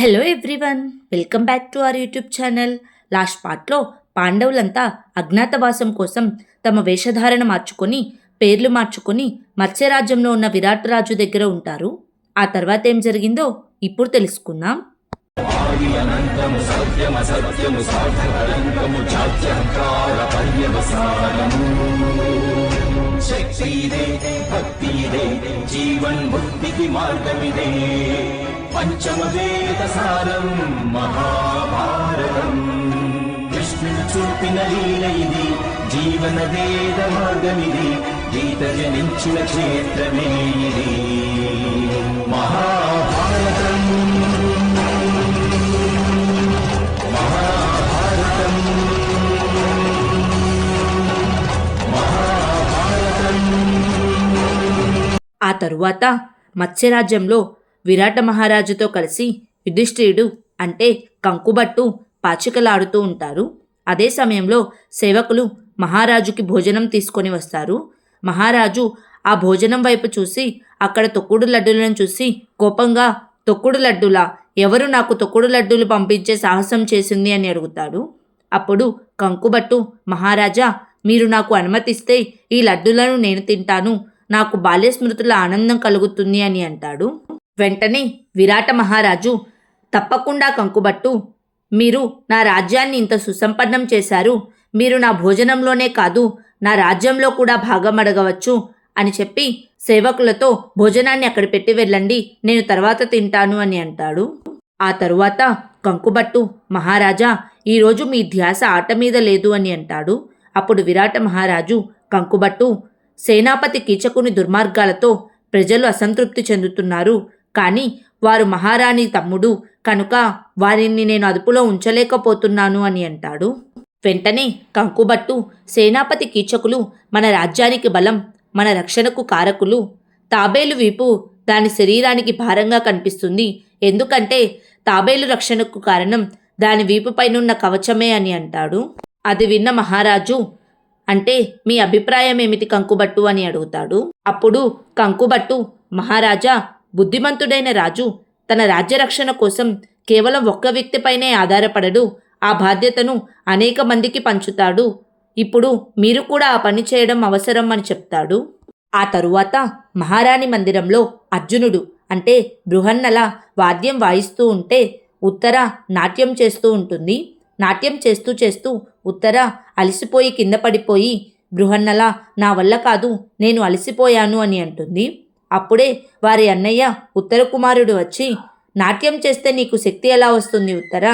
Hello everyone welcome back to our YouTube channel last పార్ట్లో పాండవులంతా అజ్ఞాతవాసం కోసం తమ వేషధారణ మార్చుకొని పేర్లు మార్చుకొని మత్స్యరాజ్యంలో ఉన్న విరాట్ రాజు దగ్గర ఉంటారు. ఆ తర్వాత ఏం జరిగిందో ఇప్పుడు తెలుసుకుందాం. శక్తిదే భక్తిదే జీవన్ముక్తికి మార్గమిదే. పంచమ వేద సారం మహాభారతం. కృష్ణుడు చూపిన లీల ఇది జీవన వేద మార్గమిది గీత జనించిన క్షేత్రమే ఇది. మహాభారతం. ఆ తరువాత మత్స్యరాజ్యంలో విరాట మహారాజుతో కలిసి యుధిష్ఠిరుడు అంటే కంకుబట్టు పాచికలాడుతూ ఉంటారు. అదే సమయంలో సేవకులు మహారాజుకి భోజనం తీసుకొని వస్తారు. మహారాజు ఆ భోజనం వైపు చూసి అక్కడ తొక్కుడు లడ్డులను చూసి కోపంగా తొక్కుడు లడ్డులా? ఎవరు నాకు తొక్కుడు లడ్డూలు పంపించే సాహసం చేసింది? అని అడుగుతాడు. అప్పుడు కంకుబట్టు మహారాజా మీరు నాకు అనుమతిస్తే ఈ లడ్డులను నేను తింటాను. నాకు బాల్య స్మృతుల ఆనందం కలుగుతుంది అని అంటాడు. వెంటనే విరాట మహారాజు తప్పకుండా కంకుబట్టు మీరు నా రాజ్యాన్ని ఇంత సుసంపన్నం చేశారు మీరు నా భోజనంలోనే కాదు నా రాజ్యంలో కూడా భాగం అడగవచ్చు అని చెప్పి సేవకులతో భోజనాన్ని అక్కడ పెట్టి వెళ్ళండి నేను తర్వాత తింటాను అని అంటాడు. ఆ తరువాత కంకుబట్టు మహారాజా ఈరోజు మీ ధ్యాస ఆట మీద లేదు అని అంటాడు. అప్పుడు విరాట మహారాజు కంకుబట్టు సేనాపతి కీచకుని దుర్మార్గాలతో ప్రజలు అసంతృప్తి చెందుతున్నారు. కానీ వారు మహారాణి తమ్ముడు కనుక వారిని నేను అదుపులో ఉంచలేకపోతున్నాను అని అంటాడు. వెంటనే కంకుబట్టు సేనాపతి కీచకులు మన రాజ్యానికి బలం మన రక్షణకు కారకులు. తాబేలు వీపు దాని శరీరానికి భారంగా కనిపిస్తుంది. ఎందుకంటే తాబేలు రక్షణకు కారణం దాని వీపుపైనున్న కవచమే అని అంటాడు. అది విన్న మహారాజు అంటే మీ అభిప్రాయం ఏమిటి కంకుబట్టు అని అడుగుతాడు. అప్పుడు కంకుబట్టు మహారాజా బుద్ధిమంతుడైన రాజు తన రాజ్యరక్షణ కోసం కేవలం ఒక్క వ్యక్తిపైనే ఆధారపడడు. ఆ బాధ్యతను అనేక మందికి పంచుతాడు. ఇప్పుడు మీరు కూడా ఆ పని చేయడం అవసరం అని చెప్తాడు. ఆ తరువాత మహారాణి మందిరంలో అర్జునుడు అంటే బృహన్నల వాద్యం వాయిస్తూ ఉంటే ఉత్తర నాట్యం చేస్తూ ఉంటుంది. నాట్యం చేస్తూ చేస్తూ ఉత్తర అలసిపోయి కింద పడిపోయి బృహన్నల నా వల్ల కాదు నేను అలసిపోయాను అని అంటుంది. అప్పుడే వారి అన్నయ్య ఉత్తర కుమారుడు వచ్చి నాట్యం చేస్తే నీకు శక్తి ఎలా వస్తుంది ఉత్తర?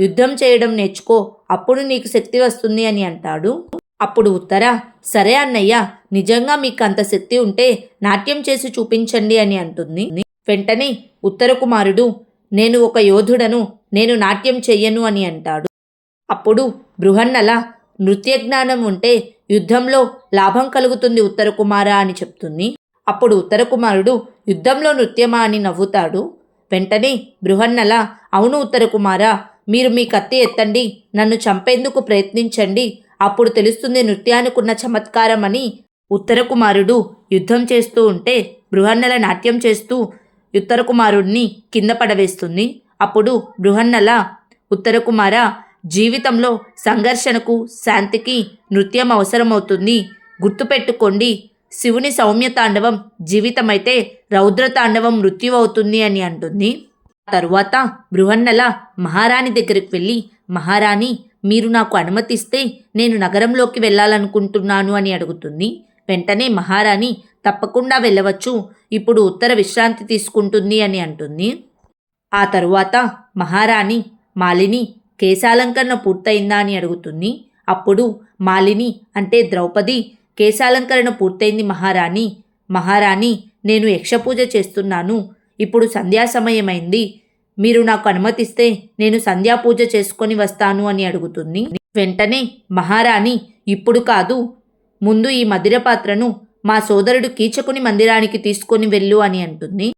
యుద్ధం చేయడం నేర్చుకో అప్పుడు నీకు శక్తి వస్తుంది అని అంటాడు. అప్పుడు ఉత్తర సరే అన్నయ్య నిజంగా మీకు అంత శక్తి ఉంటే నాట్యం చేసి చూపించండి అని అంటుంది. వెంటనే ఉత్తర కుమారుడు నేను ఒక యోధుడను నేను నాట్యం చెయ్యను అని అంటాడు. అప్పుడు బృహన్నల నృత్య జ్ఞానం ఉంటే యుద్ధంలో లాభం కలుగుతుంది ఉత్తర కుమార అని చెప్తుంది. అప్పుడు ఉత్తర కుమారుడు యుద్ధంలో నృత్యమా అని నవ్వుతాడు. వెంటనే బృహన్నల అవును ఉత్తర కుమార మీరు మీ కత్తి ఎత్తండి నన్ను చంపేందుకు ప్రయత్నించండి అప్పుడు తెలుస్తుంది నృత్యానికున్న చమత్కారం అని ఉత్తర కుమారుడు యుద్ధం చేస్తూ ఉంటే బృహన్నల నాట్యం చేస్తూ ఉత్తర కుమారుడిని కింద పడవేస్తుంది. అప్పుడు బృహన్నల ఉత్తర కుమార జీవితంలో సంఘర్షణకు శాంతికి నృత్యం అవసరమవుతుంది. గుర్తుపెట్టుకోండి శివుని సౌమ్య తాండవం జీవితమైతే రౌద్ర తాండవం మృత్యు అవుతుంది అని అంటుంది. తరువాత బృహన్నల మహారాణి దగ్గరికి వెళ్ళి మహారాణి మీరు నాకు అనుమతిస్తే నేను నగరంలోకి వెళ్ళాలనుకుంటున్నాను అని అడుగుతుంది. వెంటనే మహారాణి తప్పకుండా వెళ్ళవచ్చు ఇప్పుడు ఉత్తర విశ్రాంతి తీసుకుంటుంది అని అంటుంది. ఆ తరువాత మహారాణి మాలిని కేశాలంకరణ పూర్తయిందా అని అడుగుతుంది. అప్పుడు మాలిని అంటే ద్రౌపది కేశాలంకరణ పూర్తయింది మహారాణి. మహారాణి నేను యక్షపూజ చేస్తున్నాను. ఇప్పుడు సంధ్యా సమయమైంది. మీరు నాకు అనుమతిస్తే నేను సంధ్యా పూజ చేసుకొని వస్తాను అని అడుగుతుంది. వెంటనే మహారాణి ఇప్పుడు కాదు. ముందు ఈ మదిర పాత్రను మా సోదరుడు కీచకుని మందిరానికి తీసుకొని వెళ్ళు అని అంటుంది.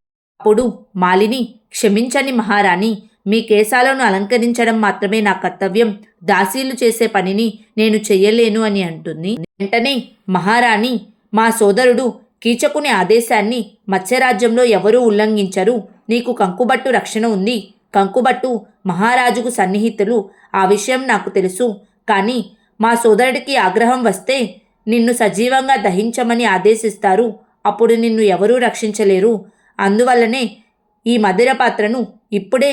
అప్పుడు మాలిని క్షమించని మహారాణి మీ కేశాలను అలంకరించడం మాత్రమే నా కర్తవ్యం. దాసీలు చేసే పనిని నేను చెయ్యలేను అని అంటుంది. వెంటనే మహారాణి మా సోదరుడు కీచకుని ఆదేశాన్ని మత్స్యరాజ్యంలో ఎవరూ ఉల్లంఘించరు. నీకు కంకుబట్టు రక్షణ ఉంది. కంకుబట్టు మహారాజుకు సన్నిహితులు. ఆ విషయం నాకు తెలుసు. కానీ మా సోదరుడికి ఆగ్రహం వస్తే నిన్ను సజీవంగా దహించమని ఆదేశిస్తారు. అప్పుడు నిన్ను ఎవరూ రక్షించలేరు. అందువల్లనే ఈ మదిర పాత్రను ఇప్పుడే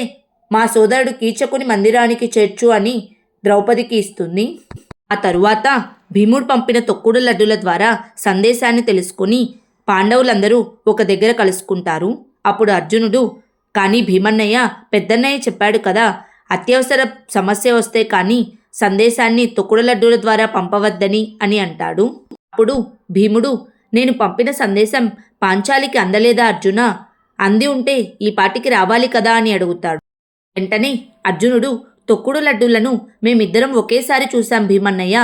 మా సోదరుడు కీచకుని మందిరానికి చేర్చు అని ద్రౌపదికి ఇస్తుంది. ఆ తరువాత భీముడు పంపిన తొక్కుడు లడ్డుల ద్వారా సందేశాన్ని తెలుసుకుని పాండవులందరూ ఒక దగ్గర కలుసుకుంటారు. అప్పుడు అర్జునుడు కానీ భీమన్నయ్య పెద్దన్నయ్య చెప్పాడు కదా అత్యవసర సమస్య వస్తే కానీ సందేశాన్ని తొక్కుడు లడ్డుల ద్వారా పంపవద్దని అని అంటాడు. అప్పుడు భీముడు నేను పంపిన సందేశం పాంచాలికి అందలేదా అర్జున? అంది ఉంటే ఈ పాటికి రావాలి కదా అని అడుగుతాడు. వెంటనే అర్జునుడు తొక్కుడు లడ్డూలను మేమిద్దరం ఒకేసారి చూశాం భీమన్నయ్య.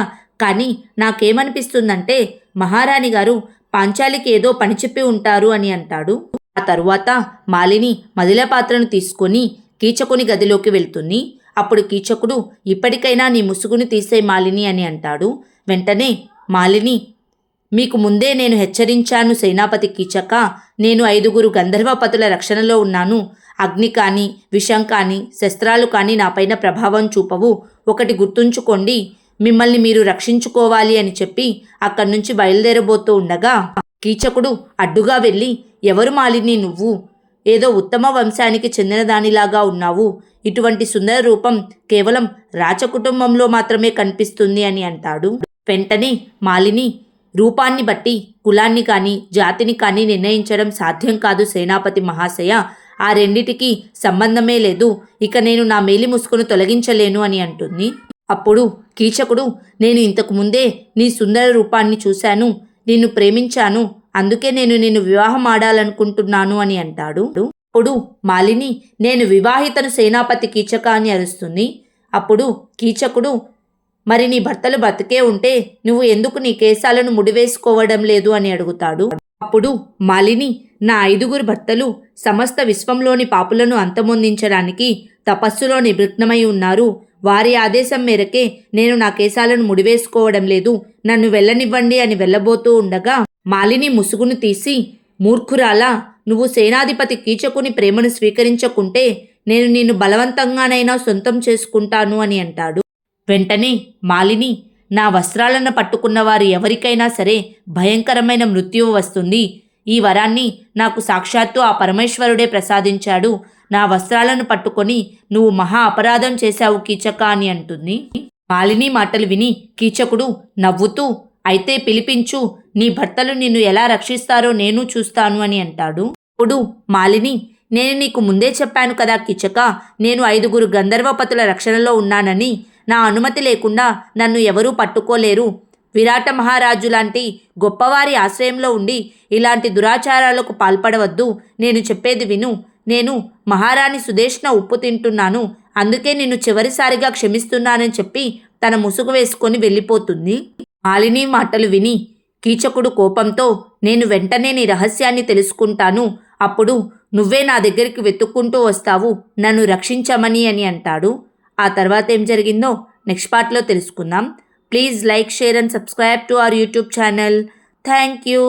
కానీ నాకేమనిపిస్తుందంటే మహారాణి గారు పాంచాలికి ఏదో పని చెప్పి ఉంటారు అని అంటాడు. ఆ తరువాత మాలిని మదిల పాత్రను తీసుకొని కీచకుని గదిలోకి వెళ్తుంది. అప్పుడు కీచకుడు ఇప్పటికైనా నీ ముసుగుని తీసే మాలిని అని అంటాడు. వెంటనే మాలిని మీకు ముందే నేను హెచ్చరించాను సేనాపతి కీచక. నేను ఐదుగురు గంధర్వపతుల రక్షణలో ఉన్నాను. అగ్ని కానీ విషం కానీ శస్త్రాలు కానీ నాపైన ప్రభావం చూపవు. ఒకటి గుర్తుంచుకోండి మిమ్మల్ని మీరు రక్షించుకోవాలి అని చెప్పి అక్కడి నుంచి బయలుదేరబోతూ ఉండగా కీచకుడు అడ్డుగా వెళ్ళి ఎవరు మాలిని నువ్వు? ఏదో ఉత్తమ వంశానికి చెందిన దానిలాగా ఉన్నావు. ఇటువంటి సుందర రూపం కేవలం రాజకుటుంబంలో మాత్రమే కనిపిస్తుంది అని అంటాడు. వెంటనే మాలిని రూపాన్ని బట్టి కులాన్ని కానీ జాతిని కానీ నిర్ణయించడం సాధ్యం కాదు సేనాపతి మహాశయ. ఆ రెండిటికి సంబంధమే లేదు. ఇక నేను నా మేలి ముసుగును తొలగించలేను అని అంటుంది. అప్పుడు కీచకుడు నేను ఇంతకు ముందే నీ సుందర రూపాన్ని చూశాను నిన్ను ప్రేమించాను అందుకే నేను నిన్ను వివాహం ఆడాలనుకుంటున్నాను అని అంటాడు. అప్పుడు మాలిని నేను వివాహితను సేనాపతి కీచక అని అరుస్తుంది. అప్పుడు కీచకుడు మరి నీ భర్తలు బతికే ఉంటే నువ్వు ఎందుకు నీ కేశాలను ముడివేసుకోవడం లేదు అని అడుగుతాడు. అప్పుడు మాలిని నా ఐదుగురు భర్తలు సమస్త విశ్వంలోని పాపులను అంతమొందించడానికి తపస్సులో నిమగ్నమై ఉన్నారు. వారి ఆదేశం మేరకే నేను నా కేశాలను ముడివేసుకోవడం లేదు. నన్ను వెళ్ళనివ్వండి అని వెళ్ళబోతూ ఉండగా మాలిని ముసుగును తీసి మూర్ఖురాలా నువ్వు సేనాధిపతి కీచకుని ప్రేమను స్వీకరించకుంటే నేను నిన్ను బలవంతంగానైనా సొంతం చేసుకుంటాను అని అంటాడు. వెంటనే మాలిని నా వస్త్రాలను పట్టుకున్న వారు ఎవరికైనా సరే భయంకరమైన మృత్యువు వస్తుంది. ఈ వరాన్ని నాకు సాక్షాత్తు ఆ పరమేశ్వరుడే ప్రసాదించాడు. నా వస్త్రాలను పట్టుకొని నువ్వు మహా అపరాధం చేశావు కీచక అని అంటుంది. మాలిని మాటలు విని కీచకుడు నవ్వుతూ అయితే పిలిపించు నీ భర్తలు నిన్ను ఎలా రక్షిస్తారో నేను చూస్తాను అని అంటాడు. ఇప్పుడు మాలిని నేను నీకు ముందే చెప్పాను కదా కిచక నేను ఐదుగురు గంధర్వపతుల రక్షణలో ఉన్నానని నా అనుమతి లేకుండా నన్ను ఎవరూ పట్టుకోలేరు. విరాట మహారాజు లాంటి గొప్పవారి ఆశ్రయంలో ఉండి ఇలాంటి దురాచారాలకు పాల్పడవద్దు. నేను చెప్పేది విను. నేను మహారాణి సుదేష్ణ ఉప్పు తింటున్నాను. అందుకే నిన్ను చివరిసారిగా క్షమిస్తున్నానని చెప్పి తన ముసుగు వేసుకొని వెళ్ళిపోతుంది. మాలిని మాటలు విని కీచకుడు కోపంతో నేను వెంటనే నీ రహస్యాన్ని తెలుసుకుంటాను. అప్పుడు నువ్వే నా దగ్గరికి వెతుక్కుంటూ వస్తావు. నన్ను రక్షించమని అని అంటాడు. ఆ తర్వాత ఏం జరిగిందో నెక్స్ట్ పార్ట్లో తెలుసుకుందాం. Please like share and subscribe to our YouTube channel thank you